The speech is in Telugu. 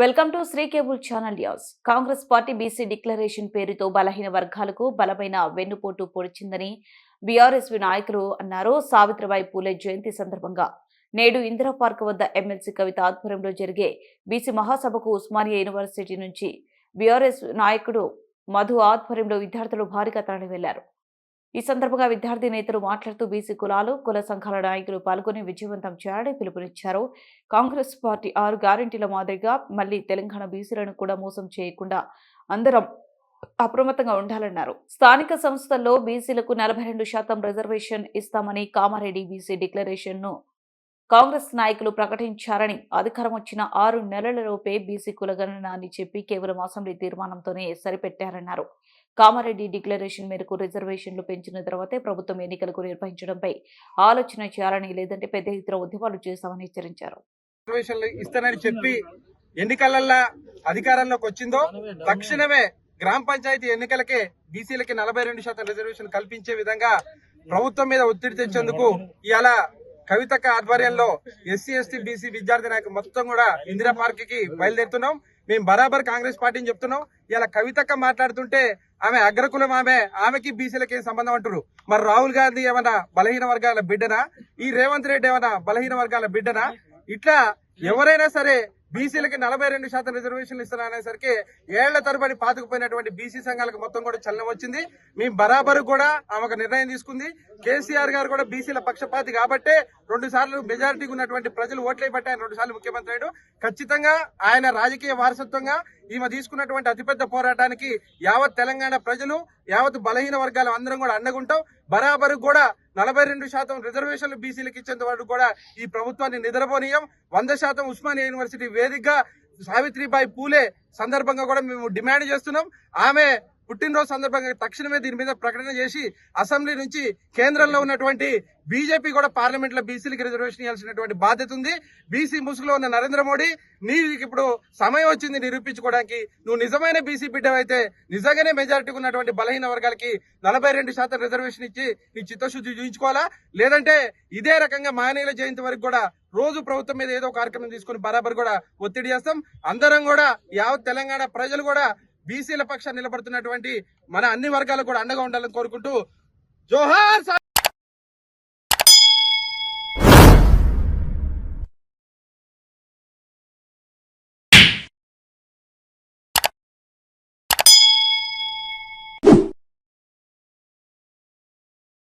Welcome to Sri cable channel news. Congress party BC declaration పేరుతో బలహీన వర్గాలకు బలమైన వెన్నుపోటు పొడిచిందని బీఆర్ఎస్వి నాయకులు అన్నారు. సావిత్రిబాయి పూలే జయంతి సందర్భంగా నేడు ఇందిరా పార్క్ వద్ద ఎమ్మెల్సీ కవిత ఆధ్వర్యంలో జరిగే బీసీ మహాసభకు ఉస్మానియా యూనివర్సిటీ నుంచి బీఆర్ఎస్ నాయకుడు మధు ఆధ్వర్యంలో విద్యార్థులు భారీగా తరలి వెళ్ళారు ఈ సందర్భంగా విద్యార్థి నేతలు మాట్లాడుతూ బీసీ కులాలు కుల సంఘాల నాయకులు పాల్గొని విజయవంతం చేయాలని పిలుపునిచ్చారు. కాంగ్రెస్ పార్టీ ఆరు గ్యారెంటీల మాదిరిగా మళ్ళీ తెలంగాణ బీసీలను కూడా మోసం చేయకుండా అందరం అప్రమత్తంగా ఉండాలన్నారు. స్థానిక సంస్థల్లో బీసీలకు నలభై రెండు శాతం రిజర్వేషన్ ఇస్తామని కామారెడ్డి బీసీ డిక్లరేషన్ను కాంగ్రెస్ నాయకులు ప్రకటించారని అధికారం వచ్చిన ఆరు నెలలలోపే బీసీ కులగణన అని చెప్పి కేవలం అసెంబ్లీ తీర్మానంతోనే సరిపెట్టారన్నారు. కామారెడ్డి డిక్లరేషన్ మేరకు రిజర్వేషన్లు పెంచిన తర్వాతే ప్రభుత్వం ఎన్నికలకు నిర్వహించడంపై ఆలోచన చేయాలని లేదంటే పెద్ద ఎత్తున ఉద్యమాలు చేస్తామని హెచ్చరించారు. ఇస్తానని చెప్పి ఎన్నికలల్లో అధికారంలోకి వచ్చిందో తక్షణమే గ్రామ పంచాయతీ ఎన్నికలకే బీసీలకి నలభై రెండు శాతం రిజర్వేషన్ కల్పించే విధంగా ప్రభుత్వం మీద ఒత్తిడి తెచ్చేందుకు ఇలా కవితక్క ఆధ్వర్యంలో ఎస్సీ ఎస్టీ బీసీ విద్యార్థి నాయకు మొత్తం కూడా ఇందిరా పార్క్కి బయలుదేరుతున్నాం. మేము బరాబర్ కాంగ్రెస్ పార్టీని చెప్తున్నాం. ఇలా కవితక్క మాట్లాడుతుంటే ఆమె అగ్రకులం ఆమె ఆమెకి బీసీలకి ఏం సంబంధం అంటారు మరి రాహుల్ గాంధీ ఏమన్నా బలహీన వర్గాల బిడ్డనా? ఈ రేవంత్ రెడ్డి ఏమన్నా బలహీన వర్గాల బిడ్డనా? ఇట్లా ఎవరైనా సరే బీసీలకి నలభై రెండు శాతం రిజర్వేషన్లు ఇస్తారనేసరికి ఏళ్ళ తరబడి పాతుకుపోయినటువంటి బీసీ సంఘాలకు మొత్తం కూడా చలనం వచ్చింది. మేము బరాబరు కూడా ఆమె ఒక నిర్ణయం తీసుకుంది. కేసీఆర్ గారు కూడా బీసీల పక్షపాతి కాబట్టే రెండు సార్లు మెజారిటీ ఉన్నటువంటి ప్రజలు ఓట్లే పట్టి ఆయన రెండు సార్లు ముఖ్యమంత్రి అయ్యాడు. ఖచ్చితంగా ఆయన రాజకీయ వారసత్వంగా ఈమె తీసుకున్నటువంటి అతిపెద్ద పోరాటానికి యావత్ తెలంగాణ ప్రజలు యావత్ బలహీన వర్గాలు అందరం కూడా అండగుంటాం. బరాబరు కూడా నలభై రెండు శాతం రిజర్వేషన్లు బీసీలకు ఇచ్చేంత వరకు కూడా ఈ ప్రభుత్వాన్ని నిద్రపోనీయం. వంద శాతం ఉస్మానియా యూనివర్సిటీ వేదికగా సావిత్రిబాయి పూలే సందర్భంగా కూడా మేము డిమాండ్ చేస్తున్నాం. ఆమె పుట్టినరోజు సందర్భంగా తక్షణమే దీని మీద ప్రకటన చేసి అసెంబ్లీ నుంచి కేంద్రంలో ఉన్నటువంటి బీజేపీ కూడా పార్లమెంట్లో బీసీలకు రిజర్వేషన్ ఇవ్వాల్సినటువంటి బాధ్యత ఉంది. బీసీ ముసుగులో ఉన్న నరేంద్ర మోడీ నీకు ఇప్పుడు సమయం వచ్చింది నిరూపించుకోవడానికి. నువ్వు నిజమైన బీసీ బిడ్డవైతే నిజంగానే మెజారిటీకి ఉన్నటువంటి బలహీన వర్గాలకి నలభై రెండు శాతం రిజర్వేషన్ ఇచ్చి నీ చిత్తశుద్ధి చూపించుకోవాలా లేదంటే ఇదే రకంగా మహనీయుల జయంతి వరకు కూడా రోజు ప్రభుత్వం మీద ఏదో కార్యక్రమం తీసుకుని బరాబర్ కూడా ఒత్తిడి చేస్తాం. అందరం కూడా యావత్ తెలంగాణ ప్రజలు కూడా బీసీల పక్షాన్ని నిలబడుతున్నటువంటి మన అన్ని వర్గాలకు కూడా అండగా ఉండాలని కోరుకుంటూ జోహార్